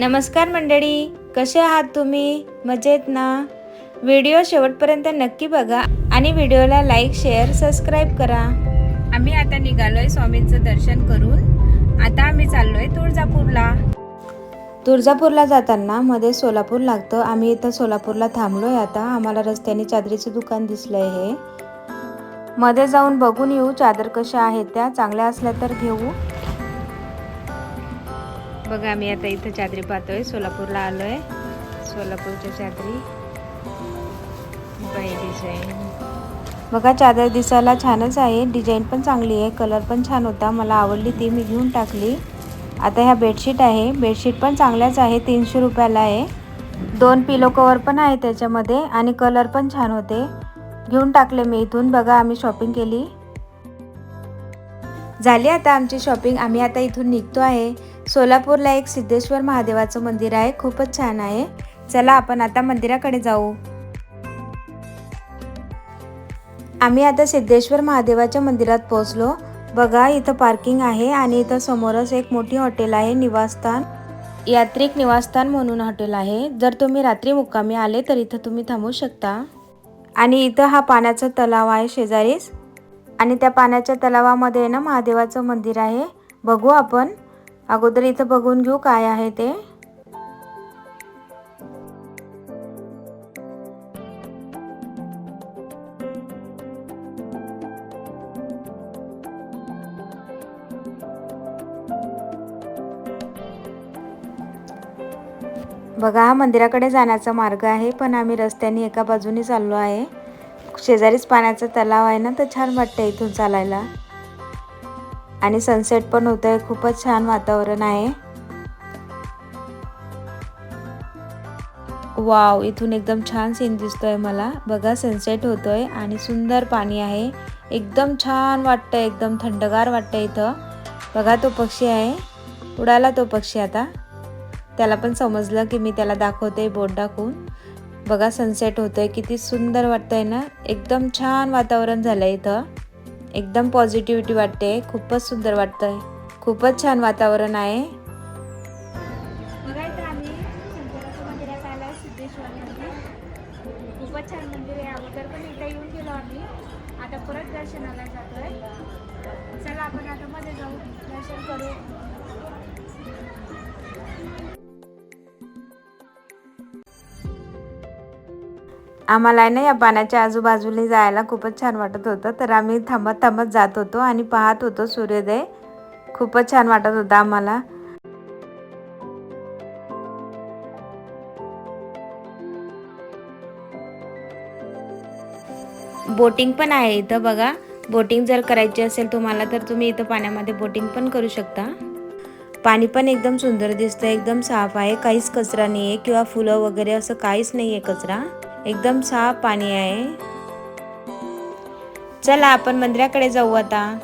नमस्कार मंडळी कसे आहात तुम्ही? मजेत ना? व्हिडिओ शेवटपर्यंत नक्की बघा आणि व्हिडिओला लाईक शेअर सबस्क्राईब करा. आम्ही आता निघालोय स्वामींचं दर्शन करून. आता आम्ही चाललोय तुळजापूरला. तुळजापूरला जाताना मध्ये सोलापूर लागतं. आम्ही इथं सोलापूरला थांबलोय आता. आम्हाला रस्त्याने चादरीचं दुकान दिसलंय हे. मध्ये जाऊन बघून येऊ चादर कशा आहेत त्या. चांगल्या असल्या तर घेऊ. बघा आम्ही आता इथं चादरी पाहतोय. सोलापूरला आलोय. सोलापूरच्या चादरी. बाई डिझाईन बघा चादर दिसायला छानच आहे. डिझाईन पण चांगली आहे. कलर पण छान होता. मला आवडली ती. मी घेऊन टाकली. आता ह्या बेडशीट आहे. बेडशीट पण चांगल्याच आहे. तीनशे रुपयाला आहे. दोन पिलो कवर पण आहे त्याच्यामध्ये आणि कलर पण छान होते. घेऊन टाकले मी इथून. बघा आम्ही शॉपिंग केली. झाली आता आमची शॉपिंग आम्ही आता इथून निघतो आहे. सोलापूरला एक सिद्धेश्वर महादेवाचं मंदिर आहे खूपच छान आहे. चला आपण आता मंदिराकडे जाऊ. आम्ही आता सिद्धेश्वर महादेवाच्या मंदिरात पोहोचलो. बघा इथं पार्किंग आहे आणि इथं समोरच एक मोठी हॉटेल आहे निवासस्थान. यात्रिक निवासस्थान म्हणून हॉटेल आहे. जर तुम्ही रात्री मुक्कामी आले तर इथं तुम्ही थांबू शकता. आणि इथं हा पाण्याचा तलाव आहे शेजारीच. आणि त्या पाण्याच्या तलावामध्ये ना महादेवाचं मंदिर आहे. बघू आपण. अगोदर इथं बघून घेऊ काय आहे ते. बघा हा मंदिराकडे जाण्याचा मार्ग आहे पण आम्ही रस्त्याने एका बाजूने चाललो आहे. शेजारीच पाण्याचा तलाव आहे ना तर छान वाटतं इथून चालायला. आणि सनसेट पण होत आहे खूपच छान वातावरण आहे. वाव इथून एकदम छान सीन दिसतोय मला. बघा सनसेट होतोय आणि सुंदर पाणी आहे. एकदम छान वाटतं एकदम थंडगार वाटतं इथं. बघा तो पक्षी आहे. उडाला तो पक्षी आता. त्याला पण समजलं की मी त्याला दाखवते बोट दाखवून. बघा सनसेट होतोय. किती सुंदर वाटतंय ना. एकदम छान वातावरण झालं इथं. एकदम पॉझिटिव्हिटी वाटते. खूपच सुंदर वाटतंय. खूपच छान वातावरण आहे. खूपच छान मंदिर आहे. अगोदर पण एकदा येऊन गेलो आम्ही. आता परत दर्शनाला जातोय. चला आपण आता मध्ये जाऊ. दर्शन करू. आम्हाला ना या पाण्याच्या आजूबाजूला जायला खूपच छान वाटत होतं. तर आम्ही थांबत थांबत जात होतो आणि पाहत होतो सूर्योदय. खूपच छान वाटत होता आम्हाला. बोटिंग पण आहे इथं बघा. बोटिंग जर करायची असेल तुम्हाला तर तुम्ही इथं पाण्यामध्ये बोटिंग पण करू शकता. पाणी पण एकदम सुंदर दिसतं एकदम साफ आहे. काहीच कचरा नाही आहे किंवा फुलं वगैरे असं काहीच नाही आहे कचरा. एकदम साफ पाणी आहे. चला आपण मंदिराकडे जाऊ आता.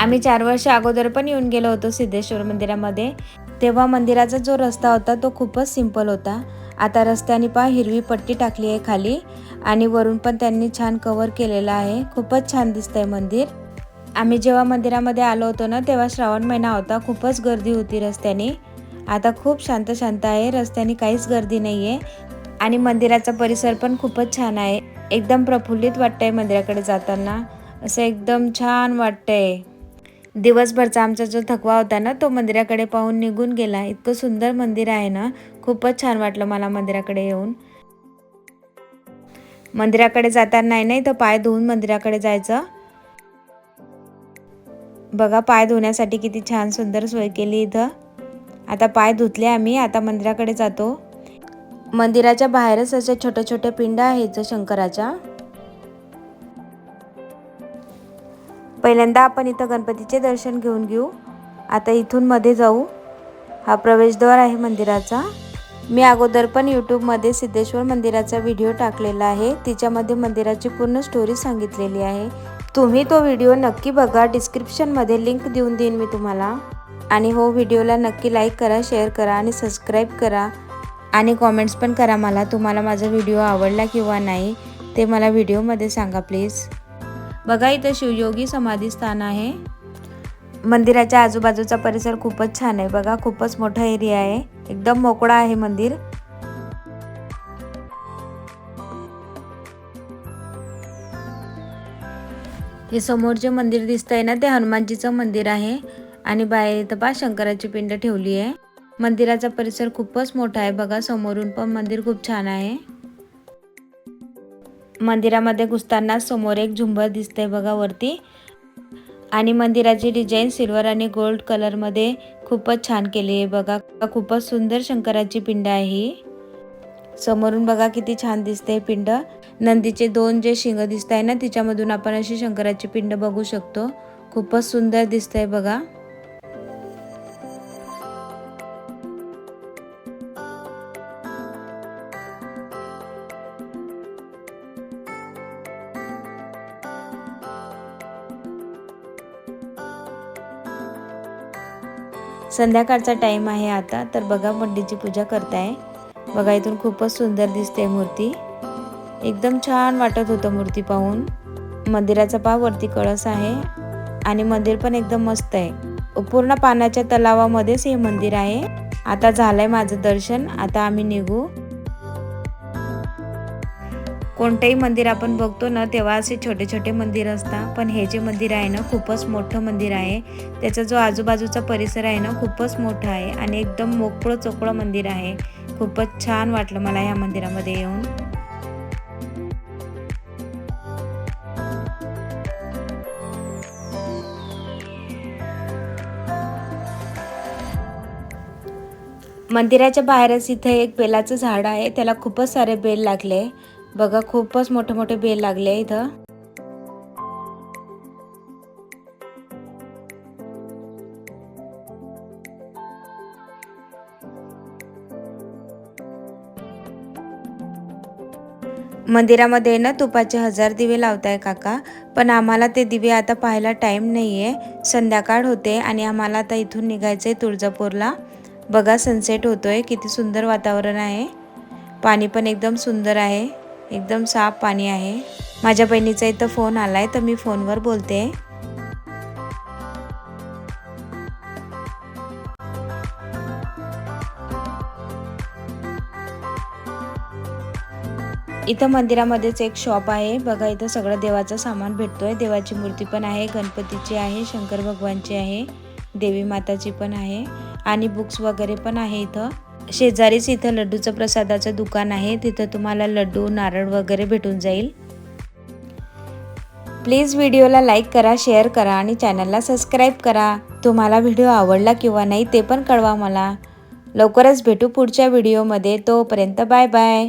आम्ही चार वर्ष अगोदर पण येऊन गेलो होतो सिद्धेश्वर मंदिरामध्ये. तेव्हा मंदिराचा जो रस्ता होता तो खूपच सिंपल होता. आता रस्त्याने पहा हिरवी पट्टी टाकली आहे खाली. आणि वरून पण त्यांनी छान कवर केलेलं आहे. खूपच छान दिसतंय मंदिर. आम्ही जेव्हा मंदिरामध्ये आलो होतो ना तेव्हा श्रावण महिना होता. खूपच गर्दी होती रस्त्याने. आता खूप शांत शांत आहे. रस्त्याने काहीच गर्दी नाही आहे आणि मंदिराचा परिसर पण खूपच छान आहे. एकदम प्रफुल्लित वाटतंय मंदिराकडे जाताना. असं एकदम छान वाटतंय. दिवसभरचा आमचा जो थकवा होता ना तो मंदिराकडे पाहून निघून गेला. इतकं सुंदर मंदिर आहे ना. खूपच छान वाटलं मला मंदिराकडे येऊन. मंदिराकडे जाताना नाही नाही तर पाय धुवून मंदिराकडे जायचं. बघा पाय धुण्यासाठी किती छान सुंदर सोय केली इथं. आता पाय धुतले आम्ही आता मंदिराकडे जातो. मंदिराच्या बाहेरच असे छोटे छोटे पिंड आहेत शंकराच्या. पहिल्यांदा आपण इथं गणपतीचे दर्शन घेऊन घेऊ. आता इथून मध्ये जाऊ. हा प्रवेशद्वार आहे मंदिराचा. मी अगोदर पण यूट्यूबमध्ये सिद्धेश्वर मंदिराचा व्हिडिओ टाकलेला आहे. तिच्यामध्ये मंदिराची पूर्ण स्टोरी सांगितलेली आहे. तुम्ही तो व्हिडिओ नक्की बघा. डिस्क्रिप्शनमध्ये लिंक देऊन देईन मी तुम्हाला. आणि हो व्हिडिओला नक्की लाईक करा शेअर करा आणि सबस्क्राईब करा. आणि कॉमेंट्स पण करा मला. तुम्हाला माझा व्हिडिओ आवडला किंवा नाही ते मला व्हिडिओमध्ये सांगा प्लीज बघा इथं शिवयोगी समाधी स्थान आहे. मंदिराच्या आजूबाजूचा परिसर खूपच छान आहे. बघा खूपच मोठा एरिया आहे. एकदम मोकळा आहे मंदिर. हे समोर जे मंदिर दिसतंय ना ते हनुमानजीचं मंदिर आहे आणि बाहेर इथं पा शंकराची पिंड ठेवली आहे. मंदिराचा परिसर खूपच मोठा आहे बघा समोरून पण मंदिर खूप छान आहे. मंदिरामध्ये घुसताना समोर एक झुंबर दिसतंय बघा वरती. आणि मंदिराची डिझाईन सिल्वर आणि गोल्ड कलरमध्ये खूपच छान केली आहे बघा. खूपच सुंदर शंकराची पिंड आहे. समोरून बघा किती छान दिसते पिंड. नंदीचे दोन जे शिंग दिसत आहे ना तिच्यामधून आपण अशी शंकराची पिंड बघू शकतो. खूपच सुंदर दिसतंय बघा. संध्याकाळचा टाईम आहे आता तर बघा पंडितची पूजा करताय. बघा इथून खूपच सुंदर दिसते मूर्ती. एकदम छान वाटत होतं मूर्ती पाहून. मंदिराचा पाव वरती कळस आहे. आणि मंदिर पण एकदम मस्त आहे. पूर्ण पाण्याच्या तलावामध्येच हे मंदिर आहे. आता झालंय माझं दर्शन. आता आम्ही निघू. कोणतंही मंदिर आपण बघतो ना तेव्हा असे छोटे छोटे मंदिर असतात. पण हे जे मंदिर आहे ना खूपच मोठं मंदिर आहे. त्याचा जो आजूबाजूचा परिसर आहे ना खूपच मोठा आहे आणि एकदम मोकळं चोकळं मंदिर आहे. खूपच छान वाटलं मला ह्या मंदिरामध्ये येऊन. मंदिराच्या बाहेरच इथे एक बेलाचं झाड आहे. त्याला खूपच सारे बेल लागले. बघा खूपच मोठे मोठे बेल लागले इथं. मंदिरामध्ये ना तुपाचे हजार दिवे लावताय काका पण आम्हाला ते दिवे आता पाहायला टाईम नाही आहे संध्याकाळ होते आणि आम्हाला आता इथून निघायचं आहे तुळजापूरला. बघा सनसेट होतोय किती सुंदर वातावरण आहे. पाणी पण एकदम सुंदर आहे. एकदम साफ पाणी आहे. माझ्या बहिणीचा इथं फोन आलाय तर मी फोनवर बोलते. इथं मंदिरामध्येच एक शॉप आहे. बघा इथं सगळं देवाचं सामान भेटतोय. देवाची मूर्ती पण आहे गणपतीची आहे शंकर भगवानची आहे देवी माताची पण आहे आणि बुक्स वगैरे पण आहे इथं. शेजारीच इथं लड्डूचं प्रसादाचं दुकान आहे. तिथं तुम्हाला लड्डू नारळ वगैरे भेटून जाईल. प्लीज व्हिडिओला लाईक करा शेअर करा आणि चॅनलला सबस्क्राईब करा. तुम्हाला व्हिडिओ आवडला किंवा नाही ते पण कळवा मला. लवकरच भेटू पुढच्या व्हिडिओमध्ये. तोपर्यंत बाय बाय.